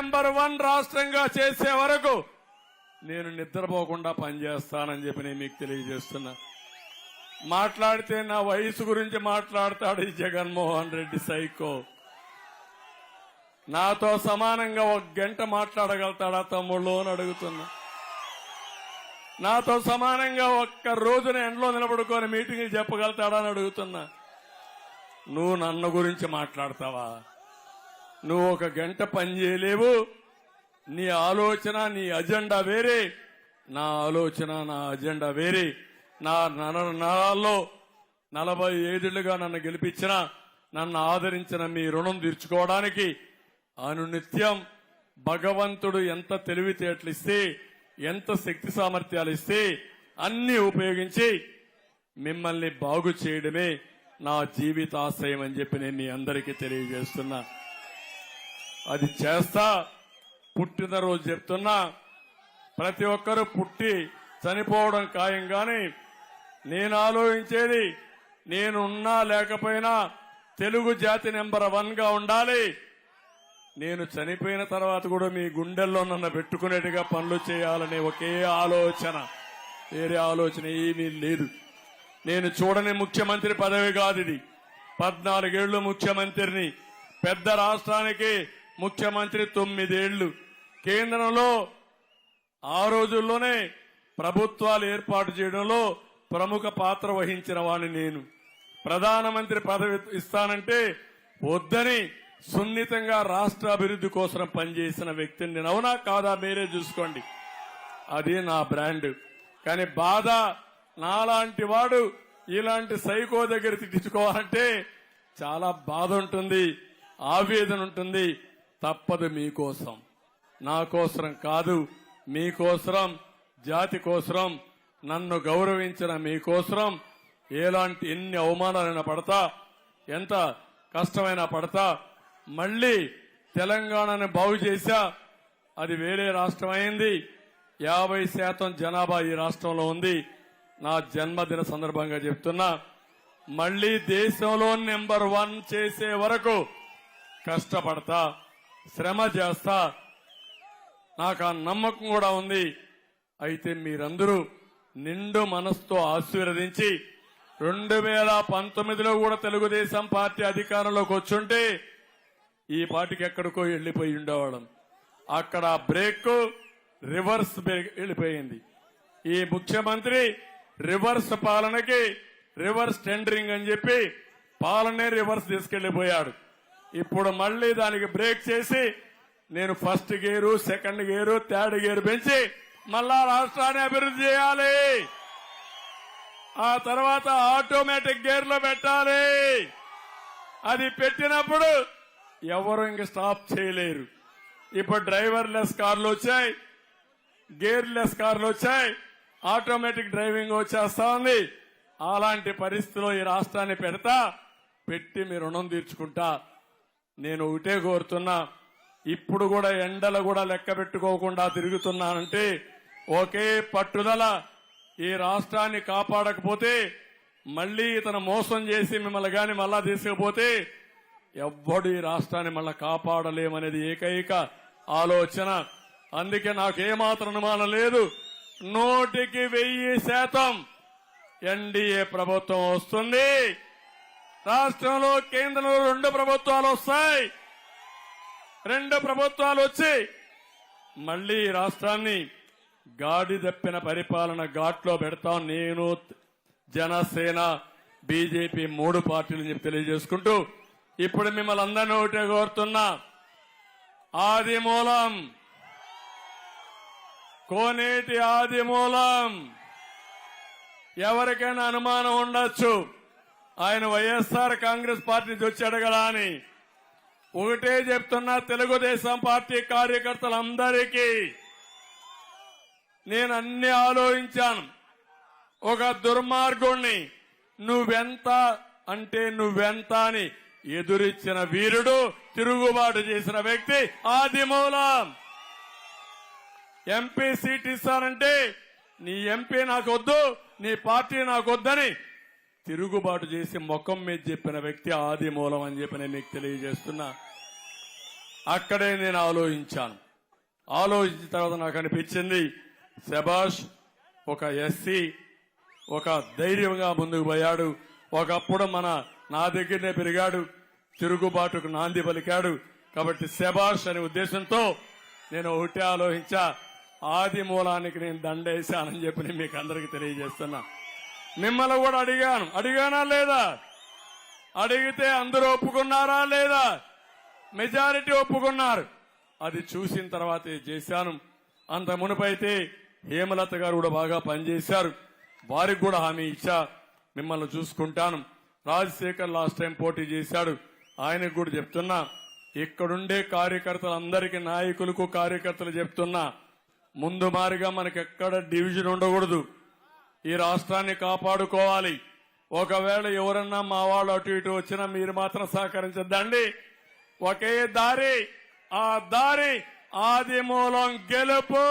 Number one రాష్ట్రంగా చేసే వరకు నేను నిద్రపోకుండా పనిచేస్తానని చెప్పి నేను మీకు తెలియజేస్తున్నా. మాట్లాడితే నా వయసు గురించి మాట్లాడతాడు ఈ జగన్మోహన్ రెడ్డి సైకో. నాతో సమానంగా ఒక గంట మాట్లాడగలుగుతాడా తమ్ముళ్ళు అని అడుగుతున్నా. నాతో సమానంగా ఒక్క రోజున ఎండలో నిలబడుకొని మీటింగ్ చెప్పగలుగుతాడా అని అడుగుతున్నా. నువ్వు నన్ను గురించి మాట్లాడతావా? నువ్వు ఒక గంట పని చేయలేవు. నీ ఆలోచన నీ అజెండా వేరే. నా ఆలోచన నా అజెండా వేరే. నా నర నరాల్లో నలభై ఏడులుగా నన్ను గెలిపించిన నన్ను ఆదరించిన మీ రుణం తీర్చుకోవడానికి అనునిత్యం భగవంతుడు ఎంత తెలివితేటలు ఇస్తే ఎంత శక్తి సామర్థ్యాలు ఇస్తే అన్ని ఉపయోగించి మిమ్మల్ని బాగు చేయడమే నా జీవితాశ్రయం అని చెప్పి నేను మీ అందరికీ తెలియజేస్తున్నా. అది చేస్తా. పుట్టినరోజు చెప్తున్నా. ప్రతి ఒక్కరూ పుట్టి చనిపోవడం ఖాయం గాని నేను ఆలోచించేది నేనున్నా లేకపోయినా తెలుగు జాతి నెంబర్ వన్గా ఉండాలి. నేను చనిపోయిన తర్వాత కూడా మీ గుండెల్లో నన్ను పెట్టుకునేట్టుగా పనులు చేయాలనే ఒకే ఆలోచన. వేరే ఆలోచన ఏమీ లేదు. నేను చూడని ముఖ్యమంత్రి పదవి కాదు ఇది. పద్నాలుగేళ్ళు ముఖ్యమంత్రిని. పెద్ద రాష్ట్రానికి ముఖ్యమంత్రి తొమ్మిదేళ్ళు. కేంద్రంలో ఆ రోజుల్లోనే ప్రభుత్వాలు ఏర్పాటు చేయడంలో ప్రముఖ పాత్ర వహించిన వాడిని నేను. ప్రధానమంత్రి పదవి ఇస్తానంటే వద్దని సున్నితంగా రాష్ట్ర అభివృద్ధి కోసం పనిచేసిన వ్యక్తిని నేను. అవునా కాదా మీరే చూసుకోండి. అది నా బ్రాండ్. కానీ బాధ నాలాంటి వాడు ఇలాంటి సైకో దగ్గర తిట్టించుకోవాలంటే చాలా బాధ ఉంటుంది ఆవేదన ఉంటుంది. తప్పదు మీకోసం. నా కోసరం కాదు మీకోసరం జాతి కోసరం నన్ను గౌరవించిన మీకోసరం ఎలాంటి ఎన్ని అవమానాలైనా పడతా ఎంత కష్టమైనా పడతా మళ్ళీ తెలంగాణను బాగు చేశా అది వేరే రాష్ట్రం అయింది యాభై శాతం జనాభా ఈ రాష్ట్రంలో ఉంది. నా జన్మదిన సందర్భంగా చెప్తున్నా మళ్ళీ దేశంలో నెంబర్ వన్ చేసే వరకు కష్టపడతా. శ్రమ చేస్తా. నాకు ఆ నమ్మకం కూడా ఉంది. అయితే మీరందరూ నిండు మనసుతో ఆశీర్వదించి రెండు వేల పంతొమ్మిదిలో కూడా తెలుగుదేశం పార్టీ అధికారంలోకి వచ్చుంటే ఈ పార్టీకి ఎక్కడికో వెళ్ళిపోయి ఉండేవాళ్ళం. అక్కడ బ్రేక్ రివర్స్ బ్రేక్ వెళ్ళిపోయింది. ఈ ముఖ్యమంత్రి రివర్స్ పాలనకి రివర్స్ టెండరింగ్ అని చెప్పి పాలనే రివర్స్ తీసుకెళ్ళిపోయాడు ఇప్పుడు మళ్ళీ దానికి బ్రేక్ చేసి నేను first gear second gear third gear పెంచి మళ్ళా రాష్ట్రాన్ని అభివృద్ధి చేయాలి. ఆ తర్వాత ఆటోమేటిక్ గేర్లో పెట్టాలి. అది పెట్టినప్పుడు ఎవరు ఇంక స్టాప్ చేయలేరు. ఇప్పుడు డ్రైవర్ లెస్ కార్లు వచ్చాయి గేర్ లెస్ కార్లు వచ్చాయి ఆటోమేటిక్ డ్రైవింగ్ వచ్చేస్తా ఉంది. అలాంటి పరిస్థితిలో ఈ రాష్ట్రాన్ని పెడతా పెట్టి మీ రుణం తీర్చుకుంటా. నేను ఒకటే కోరుతున్నా ఇప్పుడు కూడా ఎండలు కూడా లెక్క పెట్టుకోకుండా తిరుగుతున్నానంటే ఒకే పట్టుదల ఈ రాష్ట్రాన్ని కాపాడకపోతే మళ్ళీ ఇతను మోసం చేసి మిమ్మల్ని గాని మళ్ళా తీసుకుపోతే ఎవ్వడు ఈ రాష్ట్రాన్ని మళ్ళా కాపాడలేమనేది ఏకైక ఆలోచన. అందుకే నాకేమాత్రం అనుమానం లేదు. నూటికి వెయ్యి శాతం ఎన్డీఏ ప్రభుత్వం వస్తుంది. రాష్ట్రంలో కేంద్రంలో రెండు ప్రభుత్వాలు వస్తాయి. రెండు ప్రభుత్వాలు వచ్చి మళ్ళీ రాష్ట్రాన్ని గాడి తప్పిన పరిపాలన ఘాట్లో పెడతాం నేను జనసేన బీజేపీ మూడు పార్టీలు చెప్పి తెలియజేసుకుంటూ ఇప్పుడు మిమ్మల్ని అందరినీ ఒకటే కోరుతున్నా. ఆది మూలం కోనేటి ఆది మూలం. ఎవరికైనా అనుమానం ఉండొచ్చు. ఆయన వైఎస్ఆర్ కాంగ్రెస్ పార్టీ నుంచి వచ్చాడు కదా అని. ఒకటే చెప్తున్నా తెలుగుదేశం పార్టీ కార్యకర్తలందరికీ నేను అన్ని ఆలోచించాను. ఒక దుర్మార్గుణ్ణి నువ్వెంత అంటే నువ్వెంత అని ఎదురిచ్చిన వీరుడు తిరుగుబాటు చేసిన వ్యక్తి ఆదిమూలం ఎంపీ సీట్ ఇస్తానంటే నీ ఎంపీ నాకు వద్దు నీ పార్టీ నాకు వద్దని తిరుగుబాటు చేసి ముఖం మీద చెప్పిన వ్యక్తి ఆది మూలం అని చెప్పి నేను మీకు తెలియజేస్తున్నా. అక్కడే నేను ఆలోచించాను. ఆలోచించిన తర్వాత నాకు అనిపించింది శబాష్ ఒక ఎస్సీ ఒక ధైర్యంగా ముందుకు పోయాడు. ఒకప్పుడు మన నా దగ్గరనే పెరిగాడు. తిరుగుబాటుకు నాంది పలికాడు. కాబట్టి శబాష్ అనే ఉద్దేశంతో నేను ఒకటే ఆలోచించా. ఆది మూలానికి నేను దండేశానని చెప్పి నేను మీకు అందరికి తెలియజేస్తున్నా. మిమ్మల్ని కూడా అడిగాను. అడిగానా లేదా? అడిగితే అందరూ ఒప్పుకున్నారా లేదా? మెజారిటీ ఒప్పుకున్నారు. అది చూసిన తర్వాత చేశాను. అంత మునుపైతే హేమలత గారు కూడా బాగా పనిచేశారు. వారికి కూడా హామీ ఇచ్చా. మిమ్మల్ని చూసుకుంటాను. రాజశేఖర్ లాస్ట్ టైం పోటీ చేశాడు. ఆయనకు కూడా చెప్తున్నా. ఇక్కడుండే కార్యకర్తలందరికీ నాయకులకు కార్యకర్తలు చెప్తున్నా. ముందు మారిగా మనకెక్కడ డివిజన్ ఉండకూడదు. ఈ రాష్ట్రాన్ని కాపాడుకోవాలి. ఒకవేళ ఎవరన్నా మా వాళ్ళు అటు ఇటు వచ్చినా మీరు మాత్రం సహకరించద్దండి. ఒకే దారి ఆ దారి ఆది మూలం గెలుపు!